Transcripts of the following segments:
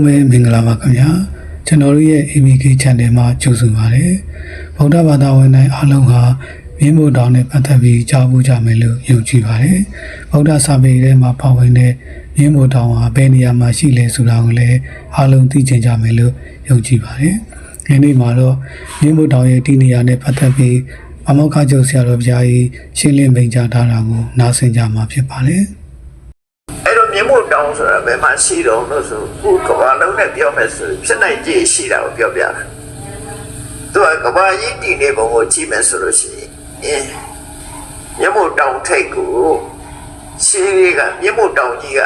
မဲမင်္ဂလာပါခင်ဗျာကျွန်တော်တို့ရဲ့ ABK Channel မှာကြိုဆိုပါရစေဗုဒ္ဓဘာသာဝင်တိုင်းအားလုံးဟာမြင်းမို့တောင်နဲ့ပတ်သက်ပြီးကြားဖို့ကြမယ်လို့ယုံကြည်ပါတယ်ဗုဒ္ဓစာပေထဲမှာပါဝင်တဲ့မြင်းမို့တောင်ဟာဘယ်နေရာမှာရှိလဲဆိုတာကိုလည်းအားလုံးသိချင်ကြမယ်လို့ယုံကြည်ပါတယ်ဒီနေ့မှာတော့မြင်းမို့တောင်ရဲ့ဒီနေရာနဲ့ပတ်သက်ပြီးအမောက္ခချုပ်ဆရာတော်ဘုရားကြီးရှင်းလင်းမိန့်ကြားထားတာကိုနားဆင်ကြမှာဖြစ်ပါတယ်အဲ့ တော့မြင့်မို့တောင်းဆိုတာဘယ်မှာရှိတော့လို့ဆိုခုကဘာလုံးနဲ့ပြောမယ်ဆိုဖြစ်နိုင်ကြရှိတာကိုပြောပြတာသူကကဘာကြီးတည်နေပုံကိုကြည့်မယ်ဆိုလို့ရှိရင်မြင့်မို့တောင်းထိတ်ကိုရှင်းလေးကမြင့်မို့တောင်းကြီးက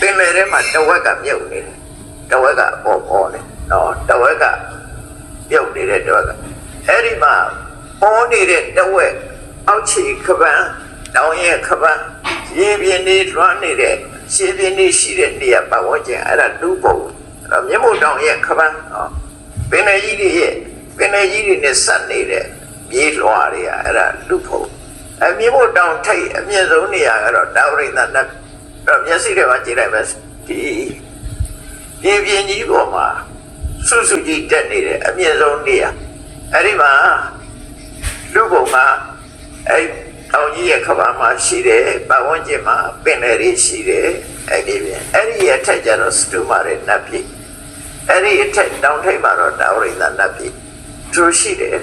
ပင်လယ်ထဲမှာတဝက်ကမြုပ်နေတယ်တဝက်ကပေါ်ပေါ်နေနော်တဝက်ကမြုပ်နေတဲ့တဝက်ကအဲ့ဒီမှာပေါ်နေတဲ့တဝက်အောက်ခြေခပန်းတောင်ရဲ့ခပန်းရေပြင်းနေလွှမ်းနေတဲ့ ရှင်းပြင်းနေရှိတဲ့နေရာပတ်ဝန်းကျင်အဲ့ဒါလူပုံအဲ့တော့မြင့်မို့တောင်ရဲ့ခပန်းနော်ပင်လယ်ကြီးတွေရဲ့ပင်လယ်ကြီးတွေနဲ့ဆက်နေတဲ့မြေလွှာတွေကအဲ့ဒါလူပုံအမြင့်မို့တောင်ထိတ်အမြင့်ဆုံးနေရာကတော့တာဝရိန္ဒနတ်အဲ့တော့မျက်စိတွေမှာကြည့်လိုက်မယ်ဒီဒီပြင်းကြီးပေါ်မှာဆွဆွကြီးတက်နေတယ်အမြင့်ဆုံးနေရာအဲ့ဒီမှာလူပုံမှာအဲ့တော င်ကြီးရဲ့ခဘာမှာရှိတယ်ပတ်ဝန်းကျင်မှာပင်လယ်တွေရှိတယ်အဲ့ဒီပြင်အဲ့ဒီရဲ့ထက်ကျတော့စတူမာရဲ့နတ်ပြည်အဲ့ဒီအထက်တောင်ထိပ်မှာတော့တာဝရိန္ဒနတ်ပြည်သူရှိတယ်